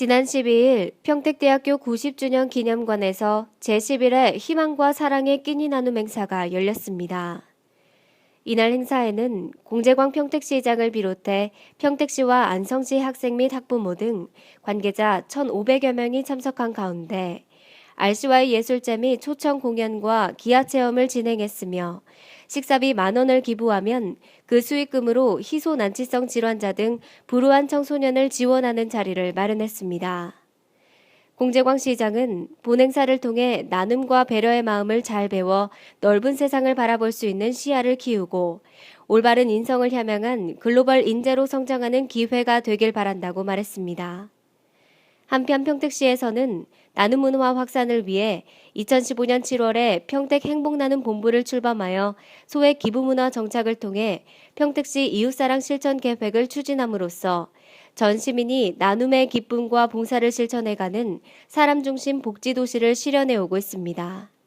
지난 12일 평택대학교 90주년 기념관에서 제11회 희망과 사랑의 끼니 나눔 행사가 열렸습니다. 이날 행사에는 공재광 평택시장을 비롯해 평택시와 안성시 학생 및 학부모 등 관계자 1,500여 명이 참석한 가운데 RC와의 예술제 및 초청 공연과 기아 체험을 진행했으며 식사비 만 원을 기부하면 그 수익금으로 희소 난치성 질환자 등 불우한 청소년을 지원하는 자리를 마련했습니다. 공재광 시장은 본행사를 통해 나눔과 배려의 마음을 잘 배워 넓은 세상을 바라볼 수 있는 시야를 키우고 올바른 인성을 향양한 글로벌 인재로 성장하는 기회가 되길 바란다고 말했습니다. 한편 평택시에서는 나눔 문화 확산을 위해 2015년 7월에 평택 행복나눔 본부를 출범하여 소액 기부 문화 정착을 통해 평택시 이웃사랑 실천 계획을 추진함으로써 전 시민이 나눔의 기쁨과 봉사를 실천해가는 사람 중심 복지 도시를 실현해 오고 있습니다.